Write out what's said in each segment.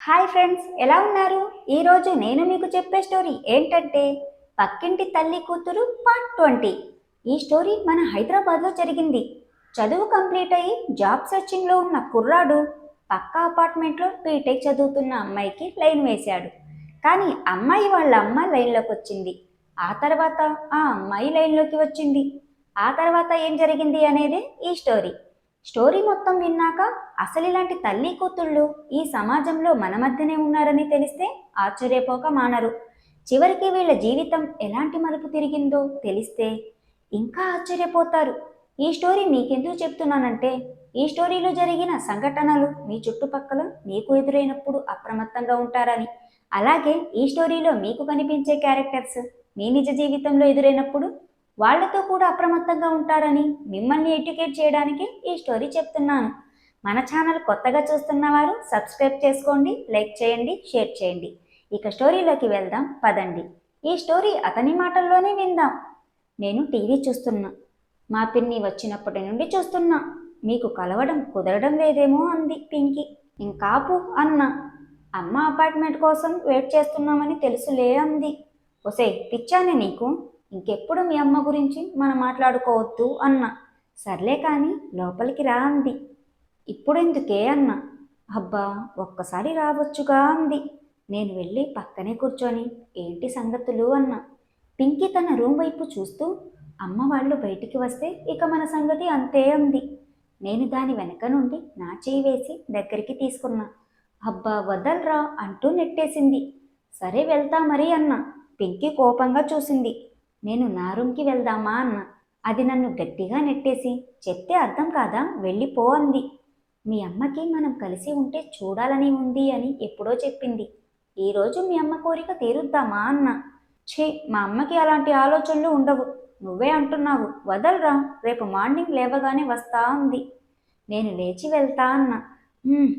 Hi friends ఎలా ఉన్నారు? ఈరోజు నేను మీకు చెప్పే స్టోరీ ఏంటంటే పక్కింటి తల్లి కూతురు పార్ట్ ట్వంటీ ఈ స్టోరీ మన హైదరాబాద్లో జరిగింది. చదువు కంప్లీట్ అయ్యి జాబ్ సెర్చింగ్లో ఉన్న కుర్రాడు పక్క అపార్ట్మెంట్లో బీటెక్ చదువుతున్న అమ్మాయికి లైన్ వేశాడు. కానీ అమ్మాయి వాళ్ళ అమ్మ లైన్లోకి వచ్చింది. ఆ తర్వాత ఆ అమ్మాయి లైన్లోకి వచ్చింది. ఆ తర్వాత ఏం జరిగింది అనేది ఈ స్టోరీ. స్టోరీ మొత్తం విన్నాక అసలు ఇలాంటి తల్లి కూతుళ్ళు ఈ సమాజంలో మన మధ్యనే ఉన్నారని తెలిస్తే ఆశ్చర్యపోక మానరు. చివరికి వీళ్ళ జీవితం ఎలాంటి మలుపు తిరిగిందో తెలిస్తే ఇంకా ఆశ్చర్యపోతారు. ఈ స్టోరీ మీకెందుకు చెప్తున్నానంటే ఈ స్టోరీలో జరిగిన సంఘటనలు మీ చుట్టుపక్కల మీకు ఎదురైనప్పుడు అప్రమత్తంగా ఉంటారని. అలాగే ఈ స్టోరీలో మీకు కనిపించే క్యారెక్టర్స్ మీ నిజ జీవితంలో ఎదురైనప్పుడు వాళ్ళతో కూడా అప్రమత్తంగా ఉంటారని మిమ్మల్ని ఎడ్యుకేట్ చేయడానికి ఈ స్టోరీ చెప్తున్నాను. మన ఛానల్ కొత్తగా చూస్తున్న వారు సబ్స్క్రైబ్ చేసుకోండి లైక్ చేయండి షేర్ చేయండి. ఇక స్టోరీలోకి వెళ్దాం పదండి. ఈ స్టోరీ అతని మాటల్లోనే విందాం. నేను టీవీ చూస్తున్నా. మా పిన్ని వచ్చినప్పటి నుండి చూస్తున్నా. మీకు కలవడం కుదరడం లేదేమో అంది పింకి. ఇంకాపు అన్న. అమ్మ అపార్ట్మెంట్ కోసం వెయిట్ చేస్తున్నామని తెలుసులే అంది. ఒసే పిచ్చానే నీకు? ఇంకెప్పుడు మీ అమ్మ గురించి మనం మాట్లాడుకోవద్దు అన్న. సర్లే కానీ లోపలికి రా అంది. ఇప్పుడెందుకే అన్న? అబ్బా ఒక్కసారి రావచ్చుగా అంది. నేను వెళ్ళి పక్కనే కూర్చొని ఏంటి సంగతులు అన్న. పింకి తన రూమ్ వైపు చూస్తూ అమ్మ వాళ్ళు బయటికి వస్తే ఇక మన సంగతి అంతే అంది. నేను దాని వెనక నుండి నా చేయి వేసి దగ్గరికి తీసుకున్నా. అబ్బా వదలరా అంటూ నెట్టేసింది. సరే వెళ్తా మరి అన్న. పింకి కోపంగా చూసింది. నేను నా రూమ్కి వెళ్దామా అన్న. అది నన్ను గట్టిగా నెట్టేసి చెప్తే అర్థం కాదా? వెళ్ళిపో అంది. మీ అమ్మకి మనం కలిసి ఉంటే చూడాలని ఉంది అని ఎప్పుడో చెప్పింది. ఈరోజు మీ అమ్మ కోరిక తీరుద్దామా అన్న. ఛీ మా అమ్మకి అలాంటి ఆలోచనలు ఉండవు. నువ్వే అంటున్నావు. వదలరా? రేపు మార్నింగ్ లేవగానే వస్తా ఉంది నేను లేచి వెళ్తా అన్న.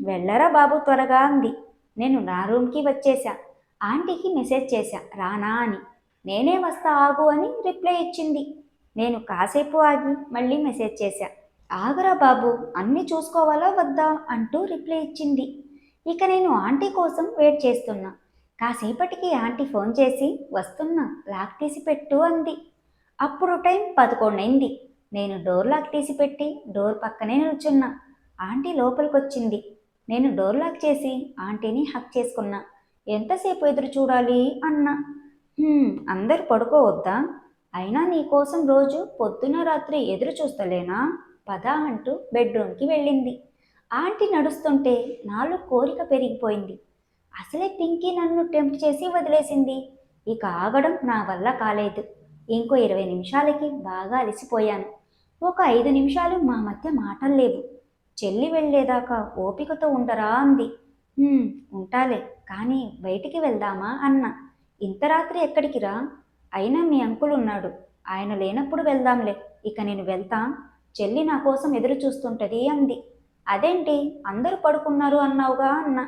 వెళ్ళరా బాబు త్వరగా అంది. నేను నా రూమ్కి వచ్చేసా. ఆంటీకి మెసేజ్ చేశా రానా అని. నేనే వస్తా ఆగు అని రిప్లై ఇచ్చింది. నేను కాసేపు ఆగి మళ్ళీ మెసేజ్ చేశా. ఆగరా బాబు అన్నీ చూసుకోవాలా వద్దా? అంటూ రిప్లై ఇచ్చింది. ఇక నేను ఆంటీ కోసం వెయిట్ చేస్తున్నా. కాసేపటికి ఆంటీ ఫోన్ చేసి వస్తున్నా లాక్ తీసి పెట్టు అంది. అప్పుడు టైం పదకొండైంది. నేను డోర్ లాక్ తీసి పెట్టి డోర్ పక్కనే నిల్చున్నా. ఆంటీ లోపలికొచ్చింది. నేను డోర్ లాక్ చేసి ఆంటీని హక్ చేసుకున్నా. ఎంతసేపు ఎదురు చూడాలి? అన్నా. అందరు పడుకోవద్దా? అయినా నీకోసం రోజు పొద్దున రాత్రి ఎదురు చూస్తలేనా? పదా అంటూ బెడ్రూమ్కి వెళ్ళింది. ఆంటీ నడుస్తుంటే నాలో కోరిక పెరిగిపోయింది. అసలే పింకీ నన్ను టెంప్ట్ చేసి వదిలేసింది. ఇక ఆగడం నా వల్ల కాలేదు. ఇంకో ఇరవై నిమిషాలకి బాగా అలసిపోయాను. ఒక ఐదు నిమిషాలు మా మధ్య మాటలు లేవు. చెల్లి వెళ్ళేదాకా ఓపికతో ఉండరా అంది. ఉంటాలే కానీ బయటికి వెళ్దామా అన్న. ఇంత రాత్రి ఎక్కడికి రా? అయినా మీ అంకుల్ ఉన్నాడు. ఆయన లేనప్పుడు వెళ్దాంలే. ఇక నేను వెళ్తా. చెల్లి నా కోసం ఎదురు చూస్తుంటది అంది. అదేంటి? అందరూ పడుకున్నారు అన్నావుగా అన్న.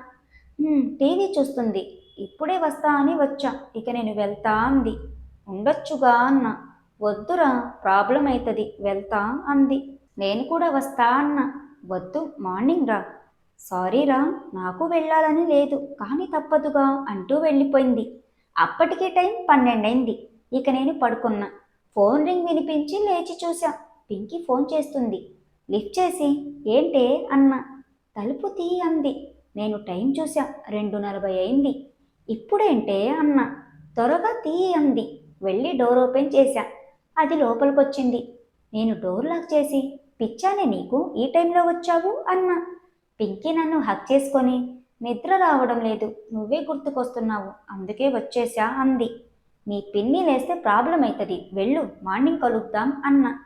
టీవీ చూస్తుంది. ఇప్పుడే వస్తా అని వచ్చా. ఇక నేను వెళ్తా అంది. ఉండొచ్చుగా అన్న. వద్దురా ప్రాబ్లం అవుతుంది వెళ్తా అంది. నేను కూడా వస్తా అన్న. వద్దు మార్నింగ్ రా. సారీ రా నాకు వెళ్ళాలని లేదు. కానీ తప్పదుగా అంటూ వెళ్ళిపోయింది. అప్పటికే టైం పన్నెండైంది. ఇక నేను పడుకున్నా. ఫోన్ రింగ్ వినిపించి లేచి చూశా. పింకీ ఫోన్ చేస్తుంది. లిఫ్ట్ చేసి ఏంటే? అన్న. తలుపు తీ అంది. నేను టైం చూశా. రెండు నలభై అయింది. ఇప్పుడేంటే? అన్న. త్వరగా తీ అంది. వెళ్ళి డోర్ ఓపెన్ చేశా. అది లోపలికొచ్చింది. నేను డోర్ లాక్ చేసి పిచ్చానే నీకు? ఈ టైంలో వచ్చావు? అన్నా. పింకీ నన్ను హక్ చేసుకొని నిద్ర రావడం లేదు. నువ్వే గుర్తుకొస్తున్నావు. అందుకే వచ్చేసా అంది. నీ పిన్ని లేస్తే ప్రాబ్లం అవుతుంది వెళ్ళు మార్నింగ్ కలుద్దాం అన్న.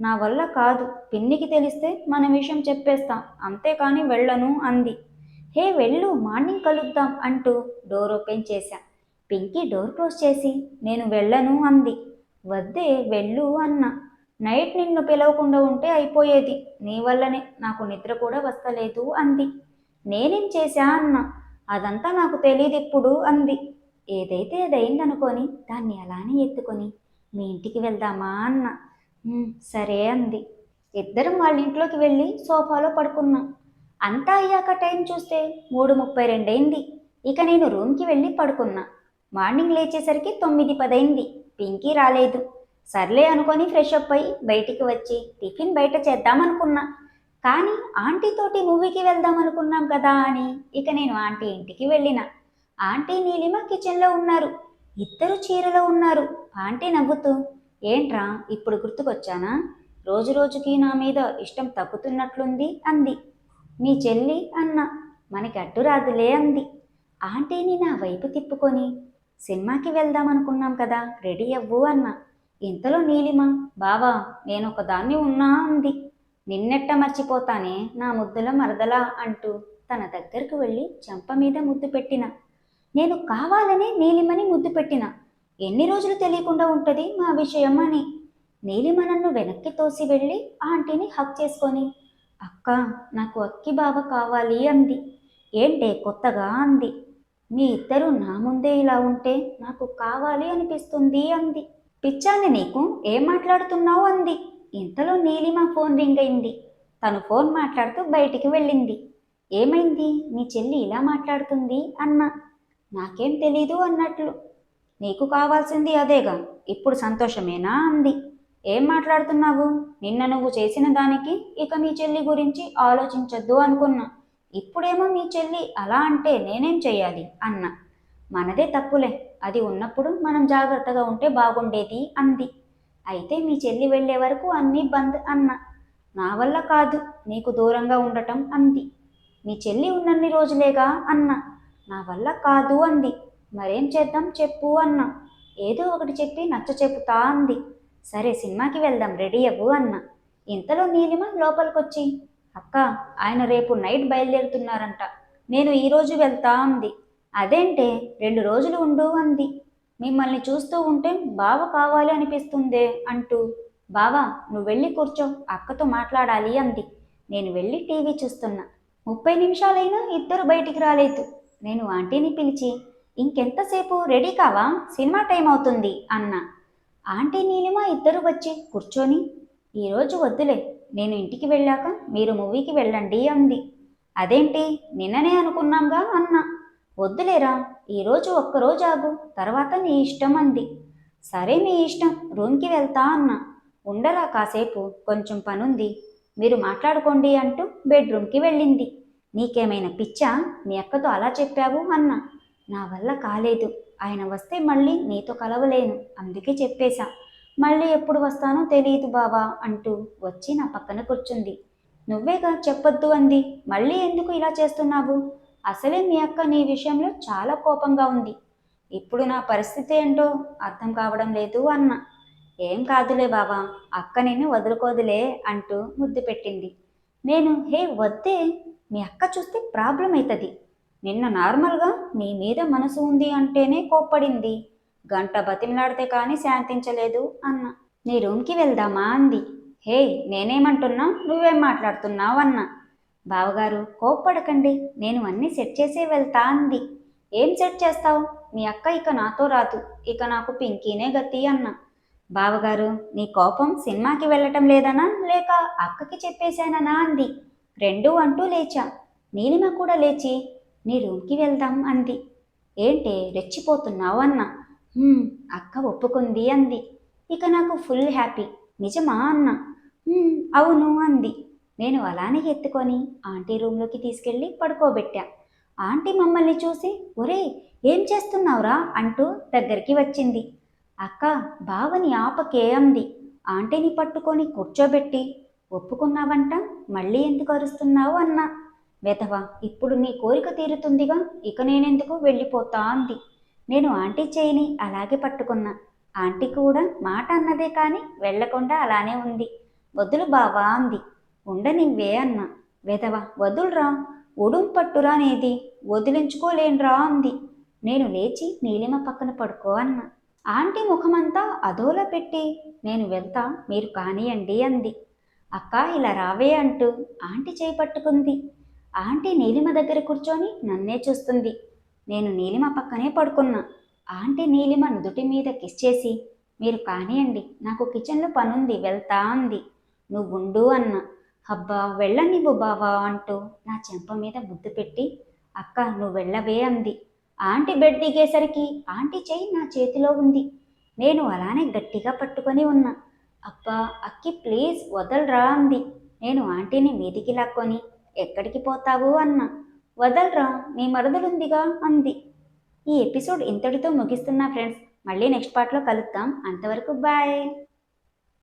నా వల్ల కాదు. పిన్నికి తెలిస్తే మన విషయం చెప్పేస్తాం. అంతేకాని వెళ్ళను అంది. హే వెళ్ళు మార్నింగ్ కలుద్దాం అంటూ డోర్ ఓపెన్ చేశా. పింకీ డోర్ క్లోజ్ చేసి నేను వెళ్ళను అంది. వద్దే వెళ్ళు అన్న. నైట్ నిన్ను పిలవకుండా ఉంటే అయిపోయేది. నీ వల్లనే నాకు నిద్ర కూడా వస్తలేదు అంది. నేనేం చేశా అన్న. అదంతా నాకు తెలియదు ఇప్పుడు అంది. ఏదైతే అదైందనుకొని దాన్ని అలానే ఎత్తుకొని మీ ఇంటికి వెళ్దామా అన్న. సరే అంది. ఇద్దరం వాళ్ళ ఇంట్లోకి వెళ్ళి సోఫాలో పడుకున్నాం. అంతా అయ్యాక టైం చూస్తే మూడు ముప్పై రెండైంది ఇక నేను రూమ్కి వెళ్ళి పడుకున్నా. మార్నింగ్ లేచేసరికి తొమ్మిది పదైంది పింకీ రాలేదు. సర్లే అనుకొని ఫ్రెష్ అప్ అయి బయటికి వచ్చి టిఫిన్ బయట చేద్దామనుకున్నా. కానీ ఆంటీతోటి మూవీకి వెళ్దాం అనుకున్నాం కదా అని ఇక నేను ఆంటీ ఇంటికి వెళ్ళిన. ఆంటీ నీలిమ కిచెన్లో ఉన్నారు. ఇద్దరు చీరలో ఉన్నారు. ఆంటీ నవ్వుతూ ఏంట్రా ఇప్పుడు గుర్తుకొచ్చానా? రోజు రోజుకి నా మీద ఇష్టం తగ్గుతున్నట్లుంది అంది. మీ చెల్లి అన్న మనకి అడ్డు రాదులే అంది. ఆంటీని నా వైపు తిప్పుకొని సినిమాకి వెళ్దాం అనుకున్నాం కదా రెడీ అవ్వు అన్న. ఇంతలో నీలిమ బావా నేను ఒకదాన్ని ఉన్నా అంది. నిన్నెట్ట మర్చిపోతానే నా ముద్దుల మరదలా అంటూ తన దగ్గరకు వెళ్ళి చెంప మీద ముద్దు పెట్టిన. నేను కావాలనే నీలిమని ముద్దు పెట్టిన. ఎన్ని రోజులు తెలియకుండా ఉంటుంది మా విషయం అని నీలిమ నన్ను వెనక్కి తోసి వెళ్ళి ఆంటీని హక్ చేసుకొని అక్క నాకు అక్కి బావ కావాలి అంది. ఏంటే కొత్తగా అంది. మీ ఇద్దరు నా ముందే ఇలా ఉంటే నాకు కావాలి అనిపిస్తుంది అంది. పిచ్చాన్ని నీకు ఏం మాట్లాడుతున్నావు అంది. ఇంతలో నీలిమ ఫోన్ రింగ్ అయింది. తను ఫోన్ మాట్లాడుతూ బయటికి వెళ్ళింది. ఏమైంది? మీ చెల్లి ఇలా మాట్లాడుతుంది అన్న. నాకేం తెలీదు అన్నట్లు. నీకు కావాల్సింది అదేగా. ఇప్పుడు సంతోషమేనా? అంది. ఏం మాట్లాడుతున్నావు? నిన్న నువ్వు చేసిన దానికి ఇక మీ చెల్లి గురించి ఆలోచించొద్దు అనుకున్నా. ఇప్పుడేమో మీ చెల్లి అలా అంటే నేనేం చెయ్యాలి? అన్న. మనదే తప్పులే. అది ఉన్నప్పుడు మనం జాగ్రత్తగా ఉంటే బాగుండేది అంది. అయితే మీ చెల్లి వెళ్ళే వరకు అన్నీ బంద్ అన్న. నా వల్ల కాదు నీకు దూరంగా ఉండటం అంది. మీ చెల్లి ఉన్నన్ని రోజులేగా అన్న. నా వల్ల కాదు అంది. మరేం చేద్దాం చెప్పు అన్న. ఏదో ఒకటి చెప్పి నచ్చ చెప్పుతా అంది. సరే సినిమాకి వెళ్దాం రెడీ అవ్వు అన్న. ఇంతలో నీలిమ లోపలికొచ్చి అక్క ఆయన రేపు నైట్ బయలుదేరుతున్నారంట. నేను ఈరోజు వెళ్తా అంది. అదేంటే రెండు రోజులు ఉండు అంది. మిమ్మల్ని చూస్తూ ఉంటే బావ కావాలి అనిపిస్తుందే అంటూ బావా నువ్వు వెళ్ళి కూర్చో అక్కతో మాట్లాడాలి అంది. నేను వెళ్ళి టీవీ చూస్తున్నా. ముప్పై నిమిషాలైనా ఇద్దరు బయటికి రాలేదు. నేను ఆంటీని పిలిచి ఇంకెంతసేపు రెడీ కావా? సినిమా టైం అవుతుంది అన్న. ఆంటీ నీలిమ ఇద్దరు వచ్చి కూర్చొని ఈరోజు వద్దులే నేను ఇంటికి వెళ్ళాక మీరు మూవీకి వెళ్ళండి అంది. అదేంటి? నిన్ననే అనుకున్నాంగా అన్న. వద్దులేరా ఈరోజు ఒక్కరోజు ఆగు తర్వాత నీ ఇష్టం అంది. సరే మీ ఇష్టం రూమ్కి వెళ్తా అన్న. ఉండరా కాసేపు కొంచెం పనుంది. మీరు మాట్లాడుకోండి అంటూ బెడ్రూమ్కి వెళ్ళింది. నీకేమైనా పిచ్చా? మీ అక్కతో అలా చెప్పావు అన్న. నా వల్ల కాలేదు. ఆయన వస్తే మళ్ళీ నీతో కలవలేను. అందుకే చెప్పేశా. మళ్ళీ ఎప్పుడు వస్తానో తెలియదు బావా అంటూ వచ్చి నా పక్కన కూర్చుంది. నువ్వేగా చెప్పొద్దు అంది. మళ్ళీ ఎందుకు ఇలా చేస్తున్నావు? అసలే మీ అక్క నీ విషయంలో చాలా కోపంగా ఉంది. ఇప్పుడు నా పరిస్థితి ఏంటో అర్థం కావడం లేదు అన్న. ఏం కాదులే బావా అక్క నిన్ను వదులుకోదులే అంటూ ముద్దు పెట్టింది. నేను హే వద్దే మీ అక్క చూస్తే ప్రాబ్లం అవుతుంది నిన్న నార్మల్గా నీ మీద మనసు ఉంది అంటేనే కోప్పడింది. గంట బతిమలాడితే కానీ శాంతించలేదు అన్న. నీ రూమ్కి వెళ్దామా అంది. హే నేనేమంటున్నా? నువ్వేం మాట్లాడుతున్నావు అన్న బావగారు కోప్పడకండి నేను అన్నీ సెట్ చేసే వెళ్తా అంది. ఏం సెట్ చేస్తావు? మీ అక్క ఇక నాతో రాదు. ఇక నాకు పింకీనే గతి అన్న. బావగారు నీ కోపం సినిమాకి వెళ్ళటం లేదనా? లేక అక్కకి చెప్పేశాననా? అంది. రెండు అంటూ లేచా. నీలిమ కూడా లేచి నీ రూమ్కి వెళ్దాం అంది. ఏంటే రెచ్చిపోతున్నావు అన్న. అక్క ఒప్పుకుంది అంది. ఇక నాకు ఫుల్ హ్యాపీ. నిజమా? అన్న. అవును అంది. నేను అలానే ఎత్తుకొని ఆంటీ రూమ్లోకి తీసుకెళ్ళి పడుకోబెట్టా. ఆంటీ మమ్మల్ని చూసి ఒరే ఏం చేస్తున్నావురా? అంటూ దగ్గరికి వచ్చింది. అక్క బావని ఆపకే అంది. ఆంటీని పట్టుకొని కూర్చోబెట్టి ఒప్పుకున్నావంట మళ్ళీ ఎందుకు అరుస్తున్నావు? అన్నా. వెధవా ఇప్పుడు నీ కోరిక తీరుతుందిగా ఇక నేనెందుకు వెళ్ళిపోతా? అంది. నేను ఆంటీ చేయిని అలాగే పట్టుకున్నా. ఆంటీ కూడా మాట అన్నదే కానీ వెళ్ళకుండా అలానే ఉంది. వదులు బావా అంది. ఉండనివ్వే అన్న. వెదవ వదులురా. ఒడుం పట్టురా నేది. వదిలించుకోలేనురా అంది. నేను లేచి నీలిమ పక్కన పడుకో అన్న. ఆంటీ ముఖమంతా అదోలా పెట్టి నేను వెళ్తా మీరు కానియండి అంది. అక్క ఇలా రావే అంటూ ఆంటీ చేయి పట్టుకుంది. ఆంటీ నీలిమ దగ్గర కూర్చొని నన్నే చూస్తుంది. నేను నీలిమ పక్కనే పడుకున్నా. ఆంటీ నీలిమ నుదుటి మీద కిస్ చేసి మీరు కానియండి నాకు కిచెన్లో పనుంది వెళ్తా అంది. నువ్వుండు అన్న. అబ్బా వెళ్ళనివ్వు బావా అంటూ నా చెంప మీద ముద్దు పెట్టి అక్క నువ్వు వెళ్ళవే అంది. ఆంటీ బెడ్ దిగేసరికి ఆంటీ చెయ్యి నా చేతిలో ఉంది. నేను అలానే గట్టిగా పట్టుకొని ఉన్నా. అబ్బా అక్కి ప్లీజ్ వదలరా అంది. నేను ఆంటీని మీదికి లాక్కొని ఎక్కడికి పోతావు అన్నా. వదలరా నీ మరదలుందిగా అంది. ఈ ఎపిసోడ్ ఇంతటితో ముగిస్తున్నా ఫ్రెండ్స్. మళ్ళీ నెక్స్ట్ పార్ట్లో కలుద్దాం. అంతవరకు బాయ్.